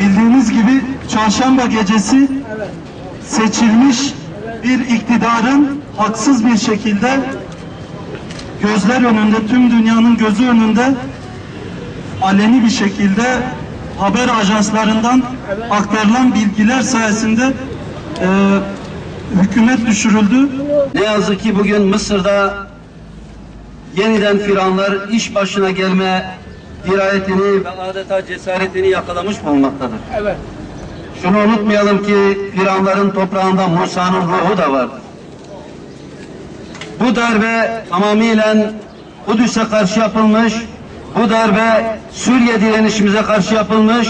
bildiğiniz gibi çarşamba gecesi seçilmiş bir iktidarın haksız bir şekilde gözler önünde, tüm dünyanın gözü önünde aleni bir şekilde haber ajanslarından aktarılan bilgiler sayesinde e, hükümet düşürüldü. Ne yazık ki bugün Mısır'da yeniden firanlar iş başına gelme dirayetini ve adeta cesaretini yakalamış bulunmaktadır. Evet. Şunu unutmayalım ki firanların toprağında Musa'nın ruhu da vardır. Bu darbe tamamıyla Kudüs'e karşı yapılmış, bu darbe Suriye direnişimize karşı yapılmış,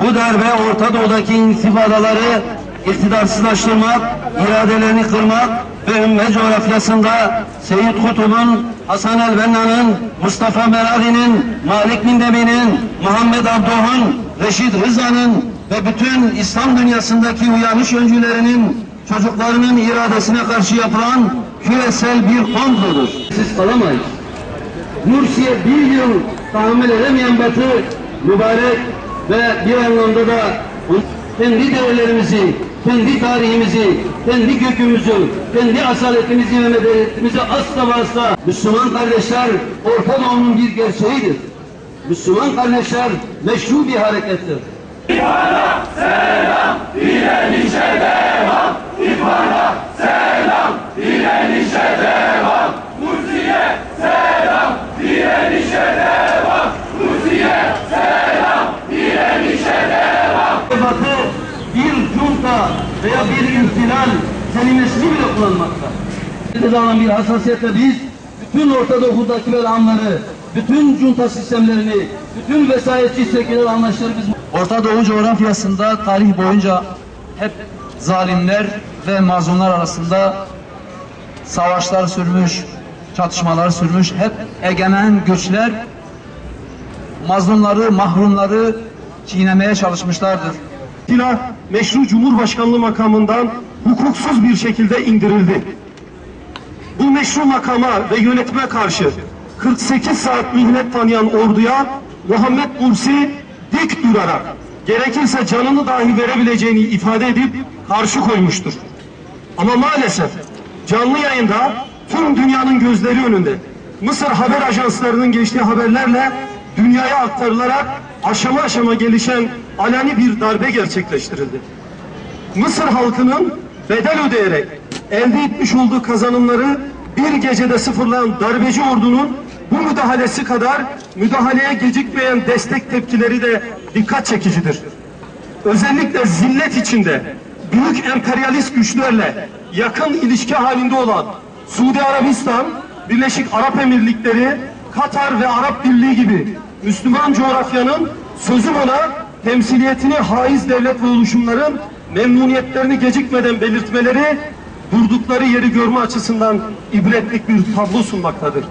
bu darbe Orta Doğu'daki intifadaları iktidarsızlaştırmak, iradelerini kırmak ve ümmet coğrafyasında Seyyid Kutub'un, Hasan el-Benna'nın, Mustafa Meradi'nin, Malik Mindemi'nin, Muhammed Abduh'un, Reşit Rıza'nın ve bütün İslam dünyasındaki uyanış öncülerinin çocuklarının iradesine karşı yapılan küresel bir komplodur. Siz kalamayız. Mursi'ye bir yıl tahammül edemeyen Batı mübarek ve bir anlamda da kendi değerlerimizi, kendi tarihimizi, kendi kökümüzü, kendi asaletimizi ve medeniyetimizi asla ve asla Müslüman kardeşler Orta Doğu'nun bir gerçeğidir. Müslüman kardeşler meşru bir harekettir. Batı bir ihtilal kelimesini bile kullanmakta. Bir zaman bir hassasiyetle biz bütün Orta Doğu'daki belamları, bütün junta sistemlerini, bütün vesayetçi seküler anlayışları biz Orta Doğu coğrafyasında tarih boyunca hep zalimler ve mazlumlar arasında savaşlar sürmüş, çatışmalar sürmüş. Hep egemen güçler mazlumları, mahrumları çiğnemeye çalışmışlardır. Silah meşru cumhurbaşkanlığı makamından hukuksuz bir şekilde indirildi. Bu meşru makama ve yönetime karşı 48 saat mihnet tanıyan orduya Muhammed Mursi dik durarak gerekirse canını dahi verebileceğini ifade edip karşı koymuştur. Ama maalesef canlı yayında tüm dünyanın gözleri önünde Mısır haber ajanslarının geçtiği haberlerle dünyaya aktarılarak aşama aşama gelişen aleni bir darbe gerçekleştirildi. Mısır halkının bedel ödeyerek elde etmiş olduğu kazanımları bir gecede sıfırlayan darbeci ordunun bu müdahalesi kadar müdahaleye gecikmeyen destek tepkileri de dikkat çekicidir. Özellikle zillet içinde büyük emperyalist güçlerle yakın ilişki halinde olan Suudi Arabistan, Birleşik Arap Emirlikleri, Katar ve Arap Birliği gibi Müslüman coğrafyanın sözüm ona temsiliyetini haiz devlet ve oluşumların memnuniyetlerini gecikmeden belirtmeleri durdukları yeri görme açısından ibretlik bir tablo sunmaktadır.